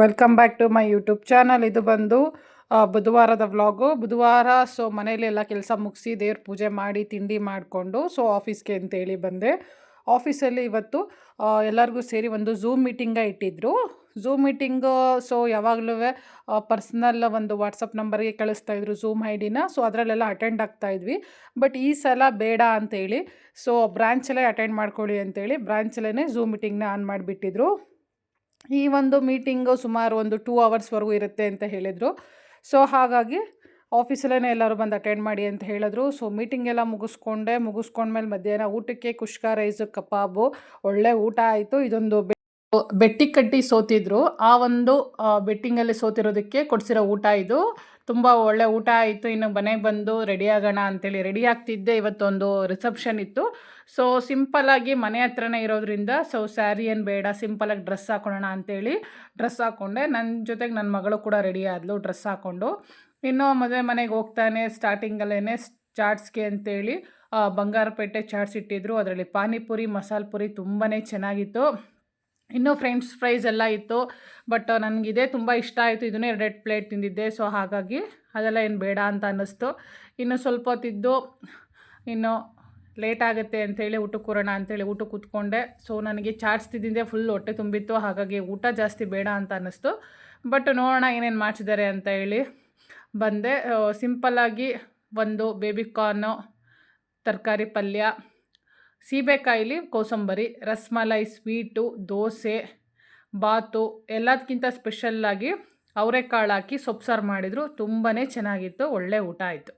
Welcome back to my YouTube channel ಇದು ಬಂದು ಬುಧವಾರದ vlog ಬುಧವಾರ ಸೊ ಮನೇಲಿ ಎಲ್ಲ ಕೆಲಸ ಮುಗಿಸಿ ದೇವ್ರ ಪೂಜೆ ಮಾಡಿ, ತಿಂಡಿ ಮಾಡಿಕೊಂಡು ಸೊ ಆಫೀಸ್ಗೆ ಅಂತೇಳಿ ಬಂದೆ. ಆಫೀಸಲ್ಲಿ ಇವತ್ತು ಎಲ್ಲರಿಗೂ ಸೇರಿ ಒಂದು ಝೂಮ್ ಮೀಟಿಂಗ ಇಟ್ಟಿದ್ದರು ಝೂಮ್ ಮೀಟಿಂಗು ಸೊ ಯಾವಾಗಲೂ ಪರ್ಸ್ನಲ್ ಒಂದು ವಾಟ್ಸಪ್ ನಂಬರ್ಗೆ ಕಳಿಸ್ತಾ ಇದ್ರು ಝೂಮ್ ಐ ಡಿನ ಸೊ ಅದರಲ್ಲೆಲ್ಲ ಅಟೆಂಡ್ ಆಗ್ತಾ ಇದ್ವಿ. ಬಟ್ ಈ ಸಲ ಬೇಡ ಅಂತೇಳಿ ಸೊ ಬ್ರಾಂಚಲ್ಲೇ ಅಟೆಂಡ್ ಮಾಡ್ಕೊಳ್ಳಿ ಅಂತೇಳಿ ಬ್ರಾಂಚಲ್ಲೇ ಝೂಮ್ ಮೀಟಿಂಗ್ನ ಆನ್ ಮಾಡಿಬಿಟ್ಟಿದ್ರು. ಈ ಒಂದು ಮೀಟಿಂಗು ಸುಮಾರು ಒಂದು ಟೂ ಅವರ್ಸ್ವರೆಗೂ ಇರುತ್ತೆ ಅಂತ ಹೇಳಿದರು. ಸೊ, ಹಾಗಾಗಿ ಆಫೀಸಲ್ಲೇ ಎಲ್ಲರೂ ಬಂದು ಅಟೆಂಡ್ ಮಾಡಿ ಅಂತ ಹೇಳಿದ್ರು. ಸೊ ಮೀಟಿಂಗ್ ಎಲ್ಲ ಮುಗಿಸ್ಕೊಂಡೆ. ಮುಗಿಸ್ಕೊಂಡ್ಮೇಲೆ ಮಧ್ಯಾಹ್ನ ಊಟಕ್ಕೆ ಕುಷ್ಕ ರೈಸು ಕಬಾಬು, ಒಳ್ಳೆ ಊಟ ಆಯಿತು. ಇದೊಂದು ಬೆಟ್ಟಿ ಕಟ್ಟಿ ಸೋತಿದ್ರು. ಆ ಒಂದು ಬೆಟ್ಟಿಂಗಲ್ಲಿ ಸೋತಿರೋದಕ್ಕೆ ಕೊಡಿಸಿರೋ ಊಟ ಇದು. ತುಂಬ ಒಳ್ಳೆ ಊಟ ಆಯಿತು, ಇನ್ನು ಮನೆಗೆ ಬಂದು ರೆಡಿ ಆಗೋಣ ಅಂತೇಳಿ ರೆಡಿ ಆಗ್ತಿದ್ದೆ. ಇವತ್ತೊಂದು ರಿಸೆಪ್ಷನ್ ಇತ್ತು. ಸೊ ಸಿಂಪಲಾಗಿ ಮನೆ ಹತ್ರನೇ ಇರೋದ್ರಿಂದ ಸೊ ಸ್ಯಾರಿ ಏನು ಬೇಡ ಸಿಂಪಲಾಗಿ ಡ್ರೆಸ್ ಹಾಕೊಳ್ಳೋಣ ಅಂತೇಳಿ ಡ್ರೆಸ್ ಹಾಕ್ಕೊಂಡೆ ನನ್ನ ಜೊತೆಗೆ ನನ್ನ ಮಗಳು ಕೂಡ ರೆಡಿ ಆದಳು ಡ್ರೆಸ್ ಹಾಕ್ಕೊಂಡು ಇನ್ನು ಮದುವೆ ಮನೆಗೆ ಹೋಗ್ತಾನೆ ಸ್ಟಾರ್ಟಿಂಗಲ್ಲೇ ಚಾಟ್ಸ್ಗೆ ಅಂತೇಳಿ ಬಂಗಾರಪೇಟೆ ಚಾಟ್ಸ್ ಇಟ್ಟಿದ್ರು. ಅದರಲ್ಲಿ ಪಾನಿಪುರಿ ಮಸಾಲೆ ಪುರಿ ತುಂಬಾ ಚೆನ್ನಾಗಿತ್ತು. ಇನ್ನೂ ಫ್ರೆಂಡ್ಸ್ ಫ್ರೈಸ್ ಎಲ್ಲ ಇತ್ತು ಬಟ್ ನನಗಿದೆ ತುಂಬ ಇಷ್ಟ ಆಯಿತು. ಇದನ್ನೇ ಎರಡೆರಡು ಪ್ಲೇಟ್ ತಿಂದಿದ್ದೆ ಸೊ ಹಾಗಾಗಿ ಅದೆಲ್ಲ ಏನು ಬೇಡ ಅಂತ ಅನ್ನಿಸ್ತು. ಇನ್ನು ಸ್ವಲ್ಪ ಹೊತ್ತಿದ್ದು ಇನ್ನು ಲೇಟ್ ಆಗುತ್ತೆ ಅಂಥೇಳಿ ಊಟಕ್ಕೆ ಕೂರೋಣ ಅಂತೇಳಿ ಊಟಕ್ಕೆ ಕೂತ್ಕೊಂಡೆ. ಸೊ ನನಗೆ ಚಾಟ್ಸ್ ತಿಂದಿದ್ದೆ ಫುಲ್ ಹೊಟ್ಟೆ ತುಂಬಿತ್ತು, ಹಾಗಾಗಿ ಊಟ ಜಾಸ್ತಿ ಬೇಡ ಅಂತ ಅನ್ನಿಸ್ತು. ಬಟ್ ನೋಡೋಣ ಏನೇನು ಮಾಡಿಸಿದ್ದಾರೆ ಅಂತ ಹೇಳಿ ಬಂದೆ. ಸಿಂಪಲ್ಲಾಗಿ ಒಂದು ಬೇಬಿ ಕಾರ್ನು ತರಕಾರಿ ಪಲ್ಯ ಸೀಬೆಕಾಯಿಲಿ ಕೋಸಂಬರಿ ರಸ್ಮಲೈ ಸ್ವೀಟು, ದೋಸೆ, ಬಾತು ಎಲ್ಲದಕ್ಕಿಂತ ಸ್ಪೆಷಲ್ಲಾಗಿ ಅವರೆಕಾಳು ಹಾಕಿ ಸೊಪ್ಪು ಸಾರು ಮಾಡಿದರು ತುಂಬಾ ಚೆನ್ನಾಗಿತ್ತು, ಒಳ್ಳೆ ಊಟ ಆಯಿತು.